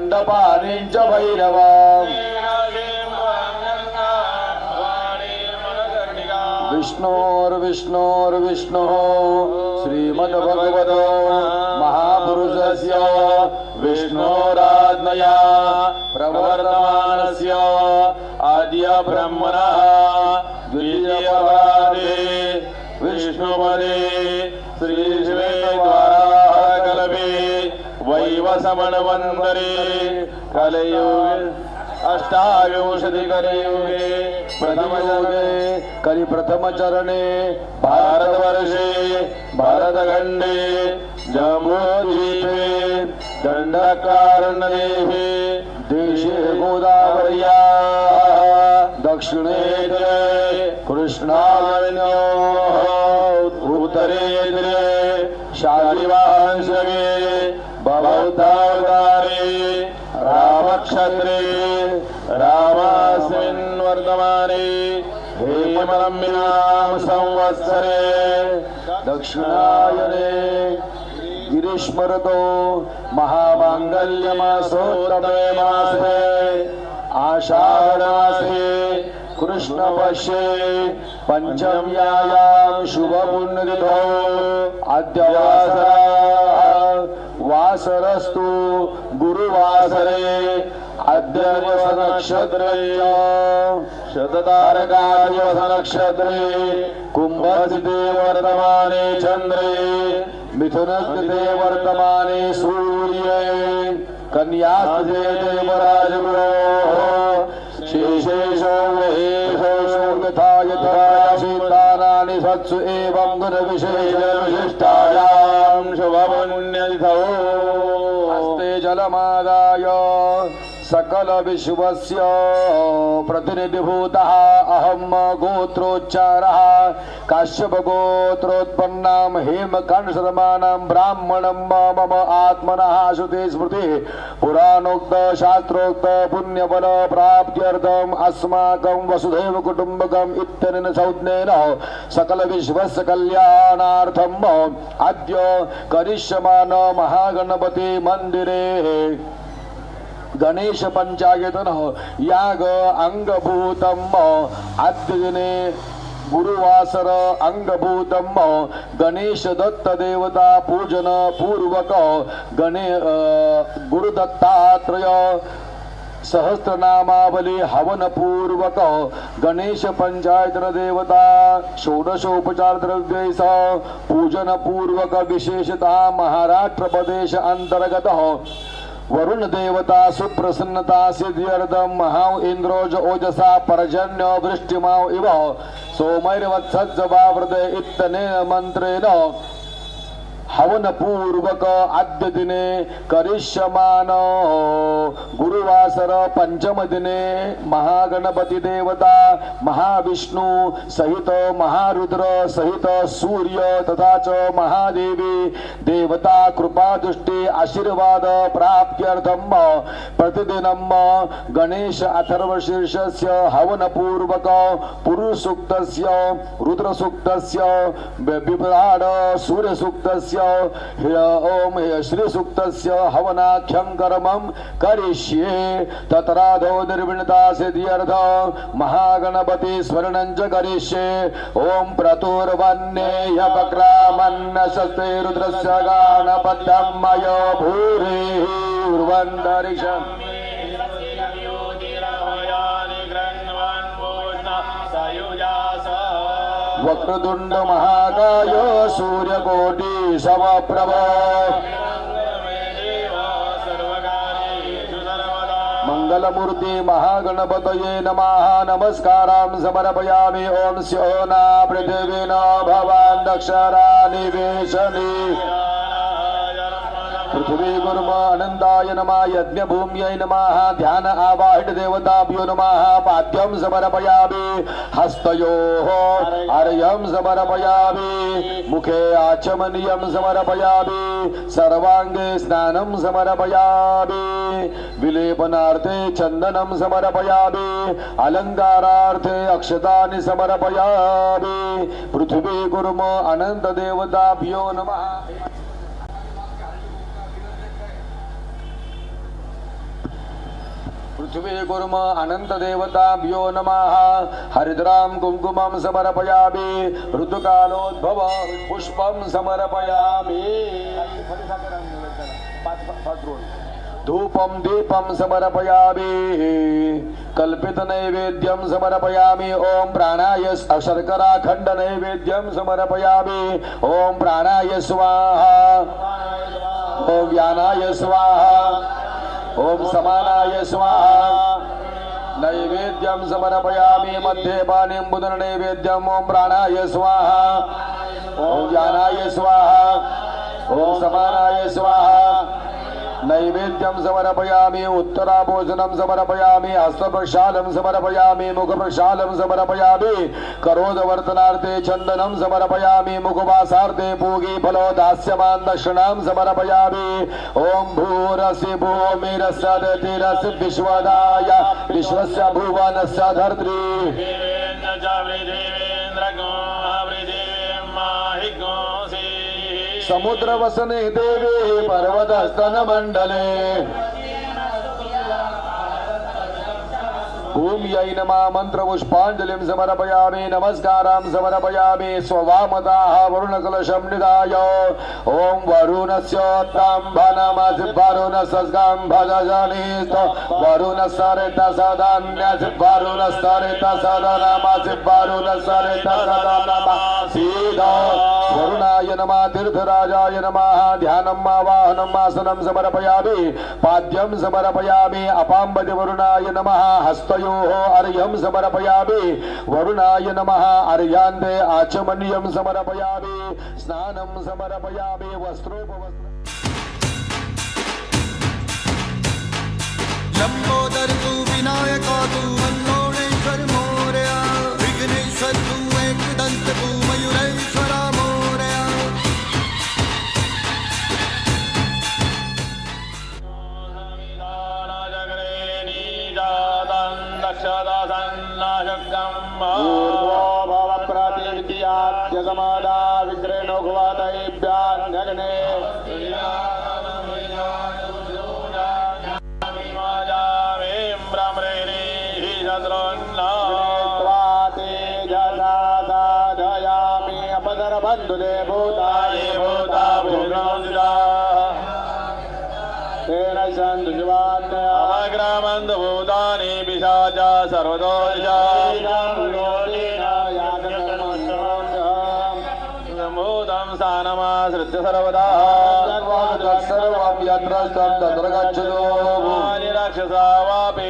पुरुषं भैरवा. धुण्डीं दण्डपाणिं विष्णोर्विष्णोर्विष्णुः श्रीमद्भगवतो महापुरुषस्य विष्णोराज्ञया प्रवर्तमानस्य आद्य ब्रह्मणः द्वितीयपादे विष्णुपदे श्रीश्वेद्वाराः वैवसमणवन्तरे कलयुगे अष्टाविंशति कलियुगे प्रथमयुगे कलि प्रथमचरणे भारतवर्षे भारतखण्डे जम्बूद्वीपे दण्डकारण्यदेशे देशे गोदावर्या दक्षिणे कृष्णाविनो उत्तरे शालिवांशगे भवतावतारे रामक्षत्रे रामास्मिन् वर्तमाने हेमलम्बिनां संवत्सरे दक्षिणायने गिरीश्मरतो महामाङ्गल्यमासोत्तमे मासे आषाढमासे कृष्णपक्षे पञ्चम्यायां शुभपुण्यतिथौ अद्यवासरा। वासरस्तु गुरुवासरे अद्य नक्षत्रय शततारकादिवस नक्षत्रे कुम्भस्थिते वर्तमाने चन्द्रे मिथुनस्थिते वर्तमाने सूर्ये कन्यास्थिते देवराजगुरो शेषेषो महेशो यथा यथा सत्सु एवं गुणविशेषविशिष्टायां शुभपुण्यतिथौ। हस्ते जलमादाय सकलविश्वस्य प्रतिनिधिभूतः अहं गोत्रोच्चारः काश्यपगोत्रोत्पन्नां हेमकण्ठशर्माणां ब्राह्मणं मम आत्मनः श्रुति स्मृतिः पुराणोक्त शास्त्रोक्त पुण्यबल अस्माकं वसुधैव कुटुम्बकम् इत्यनेन संज्ञेन सकलविश्वस्य कल्याणार्थम् अद्य करिष्यमान महागणपतिमन्दिरे गणेश पंचायतन हो। याग अंगभूतम आद्यदिने हो। गुरुवासर अंगभूतम हो। गणेश दत्त देवता पूजन पूर्वक गणे गुरुदत्तात्रय सहस्रनामावली हवन पूर्वक गणेश पंचायतन देवता षोडशोपचार द्रव्य पूजन पूर्वक विशेषतः महाराष्ट्र प्रदेश अंतर्गत वरुण देवता सुप्रसन्नता सिद्ध्यर्थम महाव इंद्रोज ओजसा पर्जन्य वृष्टिमाव इव। सोमैर्वत्सज्ज वावृत इत्तनेन मन्त्रेण। हवन पूर्वक आद्य दिने करिष्यमान गुरुवासर पंचम दिने महागणपती देवता महाविष्णू सहित महारुद्र सहित सूर्य तथा च महादेवी देवता कृपादृष्टी आशीर्वाद प्राप्त्यर्थम प्रतिदिनं गणेश अथर्वशीर्षस्य हवन पूर्वक पुरुषसूक्तस्य रुद्रसूक्तस्य बिभ्राड सूर्यसूक्तस्य हि- ओम श्री श्रीसूक्तस्य हवनाख्यं कर्मं करिष्ये। तत्राधो निर्विणता सिद्ध्यर्थ महागणपति स्मरणं च करिष्ये। ॐ प्रतुर्वन्नेयपक्रामन्न शस्ते रुद्रस्य गाणपत्यं मयो भूरिः उर्वन्तरिक्षम् वक्रतुंड महाकाय सूर्यकोटी समप्रभ। मंगलमूर्ती महागणपतये नमः। नमस्कारां समर्पयामि। ओम स्यो ना पृथिवीन भवान् दक्षरा निवेशनी पृथ्वी गुरुम आनंदाय नमः यज्ञभूम्यै नमः ध्यान आवाहित देवताभ्यो नमः पाद्यं समर्पयामि हस्तयोः अर्यं समर्पयामि मुखे आचमनीयं समर्पयामि सर्वाङ्गे स्नानं समर्पयामि विलेपनार्थे चन्दनं समर्पयामि अलङ्कारार्थे अक्षतानि समर्पयामि पृथ्वी गुरुम अनन्तदेवताभ्यो नमः। लक्ष्मी कुर्म अनंत देवताभ्यो नमः। हरिद्राम कुंकुमं समर्पयामि। ऋतुकालोद्भव पुष्पं समर्पयामि। धूपं दीपं समर्पयामि। कल्पितनैवेद्यं समर्पयामि। ओम प्राणाय शर्करा खंड नैवेद्यम समर्पयामि। ओम प्राणाय स्वाहा। ओम व्यानाय स्वाहा। ॐ समानाय स्वाहा। नैवेद्यं समर्पयामि मध्ये पाणिं बुदन नैवेद्यम् ॐ प्राणाय स्वाहा। ॐ ज्ञानाय स्वाहा। ॐ समानाय स्वाहा। नैवेद्यं समर्पयामि उत्तराभोजनं समर्पयामि हस्तप्रक्षालं समर्पयामि मुखप्रक्षालं समर्पयामि करोदवर्तनार्थे चन्दनं समर्पयामि मुखवासार्थे पूगी फलो दास्यमान् दक्षिणां समर्पयामि। ॐ भूरसि भूमिरस्य विश्वदाय विश्वस्य भुवनस्य धर्त्री समुद्रवसने देवी पर्वतस्तन मंडले भूम्यै नमः मन्त्रपुष्पाञ्जलिं समर्पयामि नमस्कारं समर्पयामि स्ववामदाः वरुणकलशं निधाय। ॐ वरुणस्योत्तम्भनमसि वरुणस्कम्भजनिस्त वरुणसरित सदन्यसि वरुणसरित सदनमसि वरुणसरित सदनमसीद वरुणाय नमः तीर्थराजाय नमः ध्यानम् आवाहनम् आसनं समर्पयामि पाद्यं समर्पयामि अपाम्बति वरुणाय नमः हस्तयो अर्घ्यं समर्पयामि। वरुणाय नमः अर्घ्यान्ते आचमनीयं समर्पयामि। स्नानं समर्पयामि वस्त्रोपवस्त्र। लंबोदर तू विनायका तू मल्लोणेश्वर मोरया। विघ्नेश्वर तू एकदंत तू मयुरेश्वरा दक्षदासन्नाशक्तं ऊर्ध्वो भव प्रतिविद्याद्यसमादा विग्रेणो घ्वातैभ्यान्यग्ने तेजसा साधयामि अपदरबन्धुदे भूताये भूता भूता तेन सन्तु शिवान्यया अमग्रामन्दभूतानि पिशाचा सर्वदोषा भूतं स्थानमाश्रित्य सर्वदा। सर्वं यत्र स्तं तत्र गच्छतु राक्षसा वापि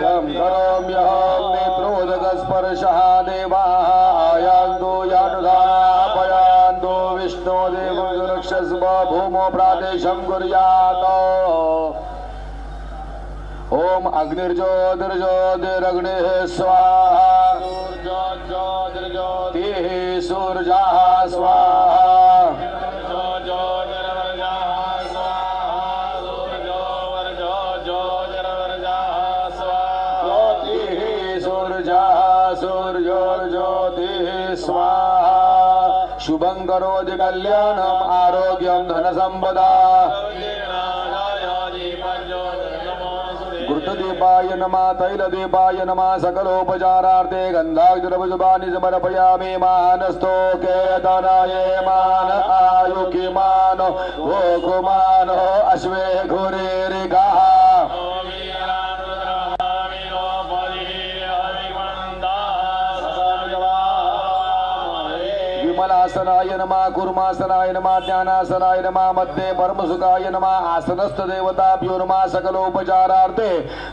तं करोम्यहं नेत्रोदकस्पर्शः देवाः आयान्तु यानुधापयान्तु विष्णो देवं सुरक्षस्व भूमो प्रादेशं कुर्यात्। ॐ अग्निर्ज्योतिर्ज्योतिरग्निः स्वाहा। शुभं करोति कल्याणम् आरोग्यं धनसम्पदा। घृतदीपाय नमः तैलदीपाय नमः सकलोपचारार्थे गन्धाग्रभुजपानि समर्पयामि मानस्तोके तनये मान आयुकिमानो गोकुमानो अश्वे घुरेरिकाः विमलासनाय नमा कुर्मासनाय नमा ज्ञानासनाय नमः मध्ये परमसुखाय नमा आसनस्थ देवताभ्यो नमा सकलोपचारार्थे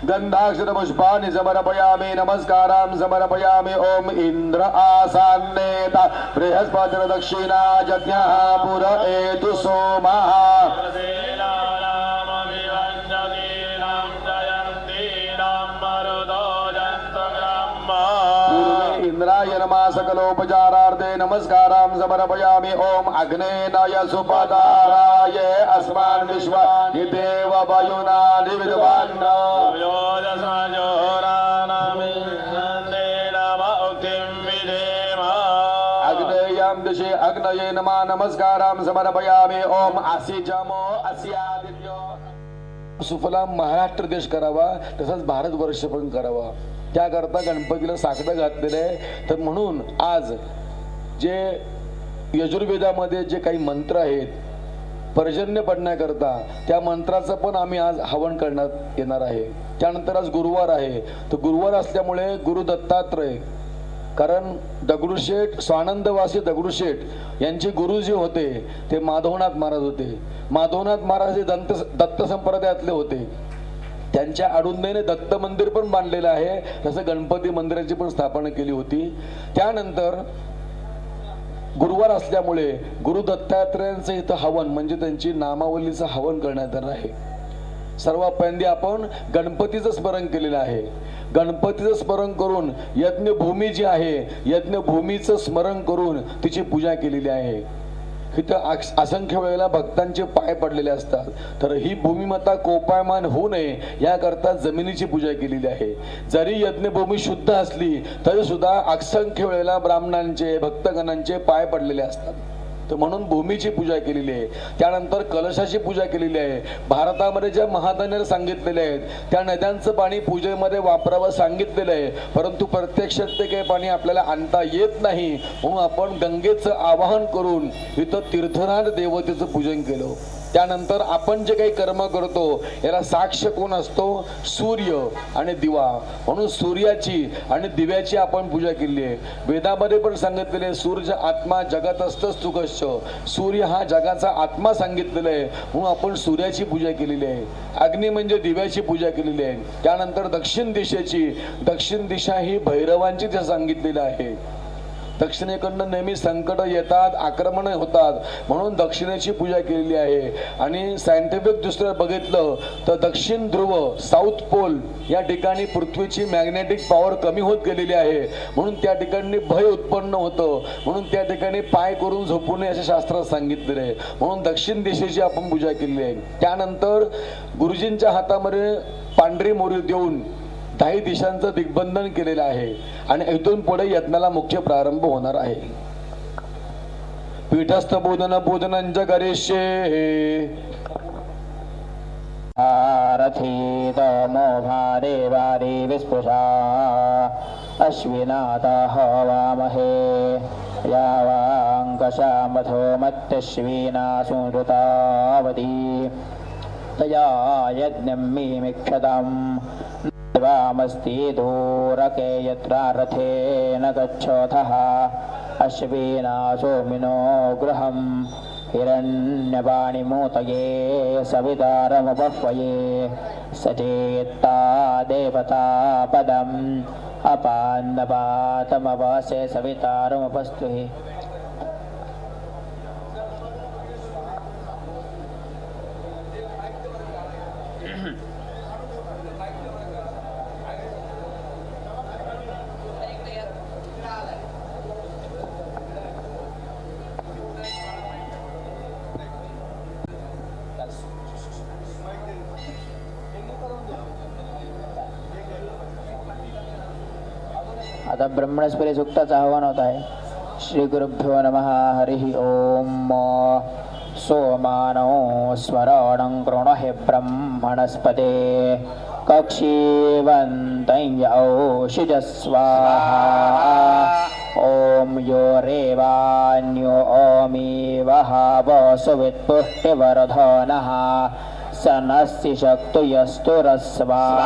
गंधाक्षर पुष्पाणि समर्पयामि नमस्कारां समर्पयामि ॐ इन्द्र आसान्नेता बृहस्पतिर दक्षिणा जज्ञः पुर एतु सोमः। सकलोपचारार्थे नमस्कारां समर्पयामि। ॐ अग्नेनाय सुपदाराय अस्मान् विश्वानि देव विद्वान्। अग्नेयां दिशि अग्नये नमः नमस्कारां समर्पयामि। ॐ असि जमो अस्यादित्यो सुफलाम महाराष्ट्र देश करावा तसंच भारतवर्ष पण करावा। त्याकरता गणपतीला साकडं घातलेलं आहे. तर म्हणून आज जे यजुर्वेदामध्ये जे काही मंत्र आहेत पर्जन्य पडण्याकरता त्या मंत्राचं पण आम्ही आज हवन करण्यात येणार आहे. त्यानंतर आज गुरुवार आहे. तर गुरुवार असल्यामुळे गुरु दत्तात्रय कारण दगडूशेठ स्वानंदवासी दगडूशेठ यांचे गुरु जे होते ते माधवनाथ महाराज होते. माधवनाथ महाराज हे दंत दत्त संप्रदायातले होते. त्यांच्या आडुंदेने दत्त मंदिर पण बांधलेलं आहे. तसं गणपती मंदिराची पण स्थापना केली होती. त्यानंतर गुरुवार असल्यामुळे गुरु दत्तात्रयांचं इथं हवन म्हणजे त्यांची नामावलीचं हवन करण्यात आलं आहे. सर्वात आपण गणपतीचं स्मरण केलेलं आहे. गणपतीचं स्मरण करून यज्ञभूमी जी आहे यज्ञभूमीचं स्मरण करून तिची पूजा केलेली आहे. इथं असंख्य वेळेला भक्तांचे पाय पडलेले असतात. तर ही भूमिमता कोपायमान होऊ नये याकरता जमिनीची पूजा केलेली आहे. जरी यज्ञभूमी शुद्ध असली तरी सुद्धा असंख्य वेळेला ब्राह्मणांचे भक्तगणांचे पाय पडलेले असतात. तर म्हणून भूमीची पूजा केलेली आहे. त्यानंतर कलशाची पूजा केलेली आहे. भारतामध्ये ज्या महादान्य सांगितलेले आहेत त्या नद्यांचं पाणी पूजेमध्ये वापरावं सांगितलेलं आहे. परंतु प्रत्यक्षात ते काही पाणी आपल्याला आणता येत नाही. म्हणून आपण गंगेचं आवाहन करून इथं तीर्थनाथ देवतेचं पूजन केलं. त्यानंतर आपण जे काही कर्म करतो याला साक्ष कोण असतो? सूर्य आणि दिवा. म्हणून सूर्याची आणि दिव्याची आपण पूजा केली आहे. वेदामध्ये पण सांगितलेले सूर्य आत्मा जगात असतंच तुकश्च सूर्य हा जगाचा आत्मा सांगितलेला आहे. म्हणून आपण सूर्याची पूजा केलेली आहे. अग्नी म्हणजे दिव्याची पूजा केलेली आहे. त्यानंतर दक्षिण दिशेची. दक्षिण दिशा ही भैरवांची ते सांगितलेली आहे. दक्षिणेकडनं नेहमी संकट येतात आक्रमण होतात. म्हणून दक्षिणेची पूजा केलेली आहे. आणि सायंटिफिक दृष्ट्या बघितलं तर दक्षिण ध्रुव साऊथ पोल या ठिकाणी पृथ्वीची मॅग्नेटिक पॉवर कमी होत गेलेली आहे. म्हणून त्या ठिकाणी भय उत्पन्न होतं. म्हणून त्या ठिकाणी पाय करून झोपू नये असे शास्त्रात सांगितलेले आहे. म्हणून दक्षिण दिशेची आपण पूजा केलेली आहे. त्यानंतर गुरुजींच्या हातामध्ये पांढरी मोरी देऊन काही दिशांचं दिग्बंधन केलेलं आहे आणि इथून पुढे यत्नाला मुख्य प्रारंभ होणार आहे. पीठस्थ बोधन बोधनांच करिष्ये. आरथी तमो भारे वारे विस्पृशा अश्विनाथा हवामहे यावाङ्कशामथो मत्यश्विना सुनृतावती तया यज्ञं मीमिक्षतम् देवामस्ति दूरके यत्र रथेन गच्छोथः अश्विना सोमिनो गृहम् हिरण्यवाणिमूतये सवितारमुपह्वये सचेत्ता देवता पदम् अपान्नपातमवासे सवितारमुपस्तुहि। आता ब्रह्मणस्परी सुक्ताचं आव्हान होत आहे. श्री गुरुभ्यो नमः हरिः ओम सोमानो स्वरणं कृणहि ब्रह्मणस्पते। कक्षीवन्तौषिजस्वाहा ॐ यो रेवान्यो ओमी वहाव सुवित्पुष्टिवर्धनः। स नस्ति शक्तुयस्तु रस्वाहा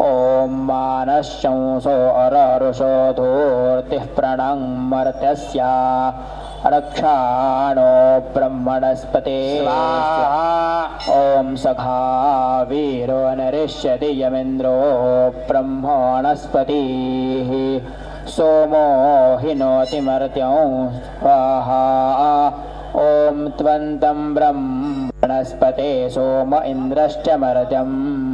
ॐ मानश्चंसो अररुषो धूर्तिः प्रणङ् मर्त्यस्य। रक्षाणो ब्रह्मणस्पते। ॐ सखा वीरो नरिष्यति यमिन्द्रो ब्रह्मणस्पतिः। सोमो हिनोति मर्त्यं। स्वाहा। ॐ त्वन्तं ब्रह्मणस्पते। सोम इन्द्रश्च मर्त्यम्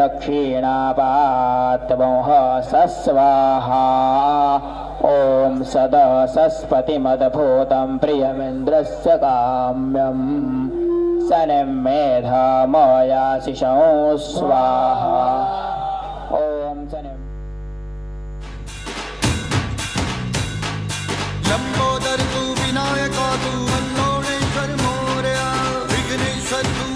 दक्षिणापात्मोह सस्वाहा ॐ सदसस्पतिमदभूतं प्रियमिन्द्रस्य मेधामयाशिषं स्वाहा। ॐ सनिम् लंबोदर तू विनायका तू अल्लोणेश्वर मोरया। विघ्नेश्वर तू